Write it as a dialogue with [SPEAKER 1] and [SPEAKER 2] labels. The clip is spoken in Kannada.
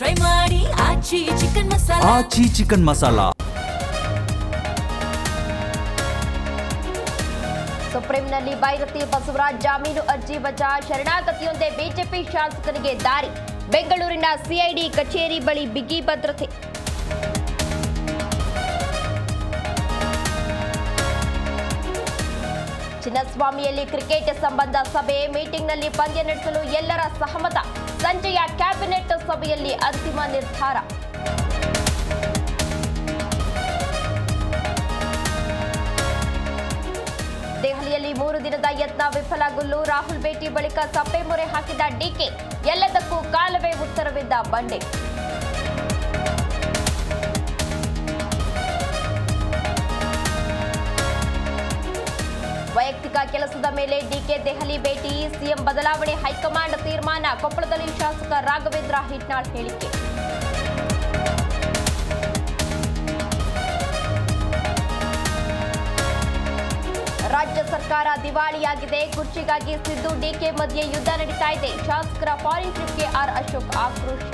[SPEAKER 1] ಟ್ರೈ ಮಾಡಿ ಆಚಿ ಚಿಕನ್ ಮಸಾಲ
[SPEAKER 2] ಆಚಿ ಚಿಕನ್ ಮಸಾಲಾ
[SPEAKER 3] ಸುಪ್ರೀಂನಲ್ಲಿ ಬೈರತಿ ಬಸವರಾಜ್ ಜಾಮೀನು ಅರ್ಜಿ ವಜಾ ಶರಣಾಗತಿಯೊಂದೇ ಬಿಜೆಪಿ ಶಾಸಕರಿಗೆ ದಾರಿ. ಬೆಂಗಳೂರಿನ ಸಿಐಡಿ ಕಚೇರಿ ಬಳಿ ಬಿಗಿ ಭದ್ರತೆ. ಚಿನ್ನಸ್ವಾಮಿಯಲ್ಲಿ ಕ್ರಿಕೆಟ್ ಸಂಬಂಧ ಸಭೆ ಮೀಟಿಂಗ್ನಲ್ಲಿ ಪಂದ್ಯ ನಡೆಸಲು ಎಲ್ಲರ ಸಹಮತ. ಸಂಜೆಯ ಕ್ಯಾಬಿನೆಟ್ ಸಭೆಯಲ್ಲಿ ಅಂತಿಮ ನಿರ್ಧಾರ. ದೆಹಲಿಯಲ್ಲಿ ಮೂರು ದಿನದ ಯತ್ನ ವಿಫಲಗೊಳ್ಳು ರಾಹುಲ್ ಭೇಟಿ ಬಳಿಕ ಸಪ್ಪೆ ಮೊರೆ ಹಾಕಿದ ಡಿಕೆ. ಎಲ್ಲದಕ್ಕೂ ಕಾಲವೇ ಉತ್ತರವಿದ್ದ ಬಂಡೆ. ಕೆಲಸದ ಮೇಲೆ ಡಿಕೆ ದೆಹಲಿ ಭೇಟಿ. ಸಿಎಂ ಬದಲಾವಣೆ ಹೈಕಮಾಂಡ್ ತೀರ್ಮಾನ. ಕೊಪ್ಪಳದಲ್ಲಿ ಶಾಸಕ ರಾಘವೇಂದ್ರ ಹಿಟ್ನಾಳ್ ಹೇಳಿಕೆ. ರಾಜ್ಯ ಸರ್ಕಾರ ದಿವಾಳಿಯಾಗಿದೆ. ಕುರ್ಚಿಗಾಗಿ ಸಿದ್ದು ಡಿಕೆ ಮಧ್ಯೆ ಯುದ್ಧ ನಡೀತಾ ಇದೆ. ಶಾಸಕರ ಫಾರಿನ್ ಟ್ರಿಪ್ಗೆ ಆರ್ ಅಶೋಕ್ ಆಕ್ರೋಶ.